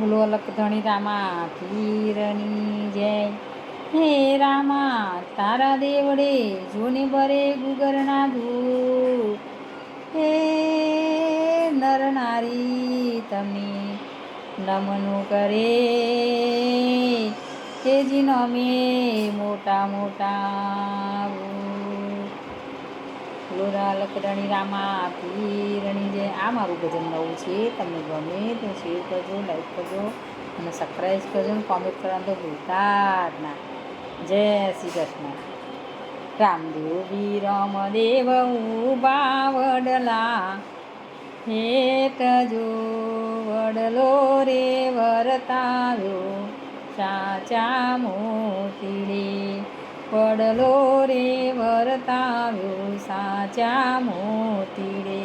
બોલો લખધણી રામા પીરની જય. હે રામા, તારા દેવડે જોને બરે ગુગરના ધૂ હે નર નારી તમને નમનું કરે. કે જી નમે મોટા મોટા લોરા લકડણી રામા પીરણી જે આ મારું ભજન નવું છે. તમને ગમે તો શેર કરજો લાઈક કરજો અને સબસ્ક્રાઈબ કરજો અને કોમેન્ટ કરવાનું તો ભૂલતા જ ના. જય શ્રી કૃષ્ણ. રામદેવ વિરમ દેવ ઊભા વડલા હેઠ જો વડલો રે વરતાવ્યો સાચા મોતીડે વડલો રે વરતાવ્યો સાચા મોતીડે.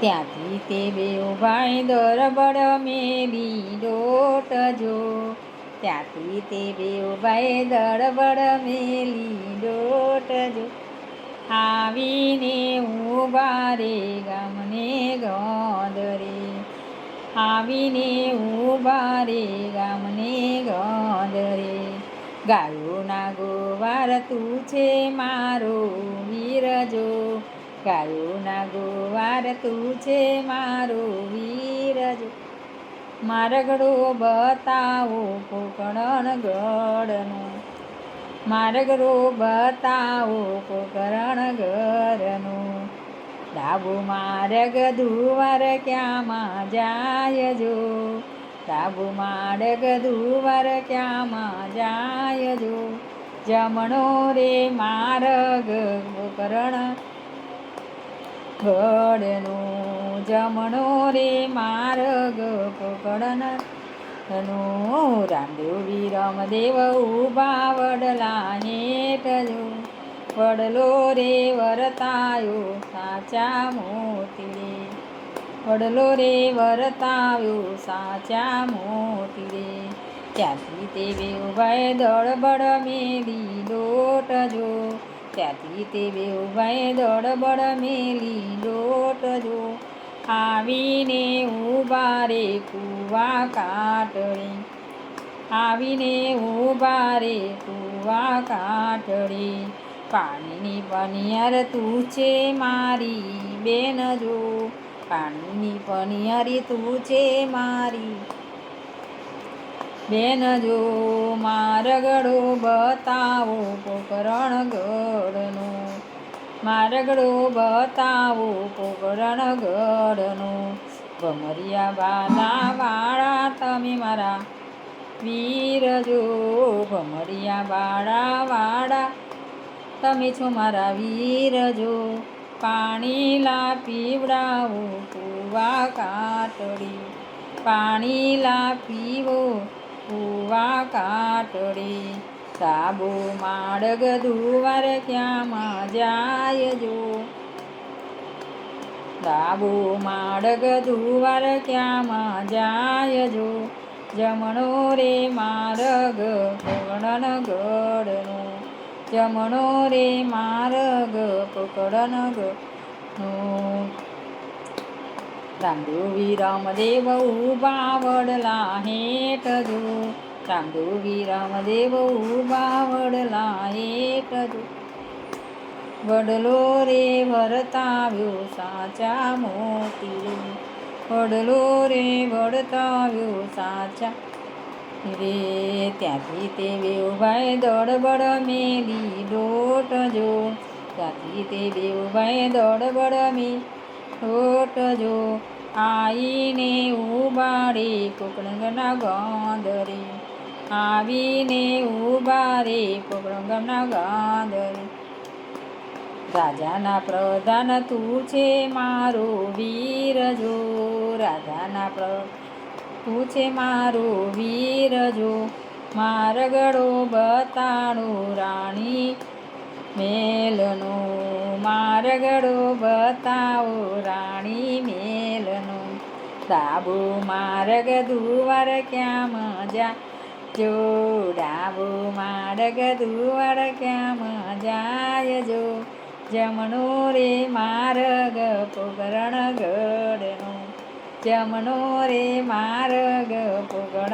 ત્યાંથી તે બે ભાઈ દરબડ મેલી ડોટજો. ત્યાંથી તે બે ભાઈ દરબડ મેલી ડોટજો. આવીને ઊભા રે ગામને ગોદરે. આવીને ઊભા રે ગામને ગોદરે. ગાયોના ગોવાર તું છે મારો વીરજો ગાયોના ગોવાર તું છે મારો વીરજો મારગડો બતાવો કોકણ ગડનો મારગડો બતાવો કોકરણ ઘરનો. ડાબો માર્ગ દુવાર ક્યાંમાં જાય જો ડાબો માડગ દુવાર ક્યાંમાં જાય જો જમણો રે માર્ગ ગોકરણ ગઢનો જમણો રે માર્ગ ગોકરણ નો રામદેવ વિરમ દેવ ઊભા વડલા હેઠજો વડલો રે વરતાયો સાચા મોતીડે વડલો રે, વરતાવ્યો સાચા મોતીડે ત્યાંથી તે બે ઉભાએ દળબડ મેલી લોટજો. ત્યાંથી તે બે ઉભાએ દળબડ મેલી લોટજો. આવીને ઊભા રે કુવા કાટડી આવીને ઊભા રે કુવા કાટડી પાણીની પનિયાર તું છે મારી બેન જો પાણીની પનિયારી તું છે મારી. બેન, જો મારગડો બતાવો પોકરણ ગઢનો મારગડો બતાવો પોકરણ ગઢનો ભમરિયા બાલા વાળા તમે મારા વીર જો. ભમરિયા બાળા વાળા તમે છો મારા વીર જો. પાણી લા પીવડાવો કુવા કાટડી. પાણીલા પીવો કુવા કાટડી. સાબુ માડગ ધુવાર ક્યાંમાં જાય જો દાબો માડગ ધુવાર ક્યાંમાં જાય જો જમણો રે માર્ગ પકડન ગઢનો જમણો રે માર્ગ પકડન ગઢનો રામદેવ વિરમ દેવ ઊભા વડલા હેઠ જો રામદેવ વિરમ દેવ ઊભા વડલા હેઠ જો વડલો રે વરતાવ્યો સાચા મોતી વડલો રે વડતાવ્યો સાચા રે, ત્યાંથી તે બેઉભાઈ દોડબડ મેલી ડોટજો ત્યાંથી તે બેઉભાઈ દોડબડ લોટ જો. આવીને ઉબારે કોકણગના ગાંદરે આવીને ઉબારે કોકણગના ગાંદરે રાજાના પ્રધાન તું છે મારો વીર જો. રાજાના પ્ર તું છે મારો વીર જો? મારગડો બતાડો રાણી મેલનો. મારગડો બતાવો રાણી મેલનો. દાબો માર્ગ દુવાર ક્યાં મજા? જો, ડાબો માર્ગ દુવાર ક્યાં મજાય જો, જમણો રે માર્ગ પોગરણ ગઢનો. જમનો રે માર્ગ પોગળ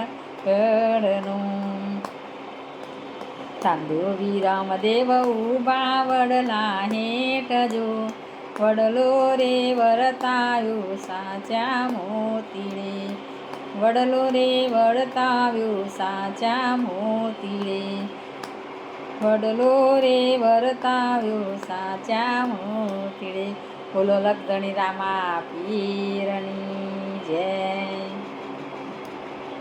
સાંધો વિરામ દેવ ઊભા વડલા હેઠ જો વડલો રે વરતાયો સાચા મોતીડે. વડલો રે વરતાવ્યો સાચા મોતીડે. વડલો રે વરતાવ્યો સાચા મોતીડે. બોલો લગ્ધણી રામા પીરની. જય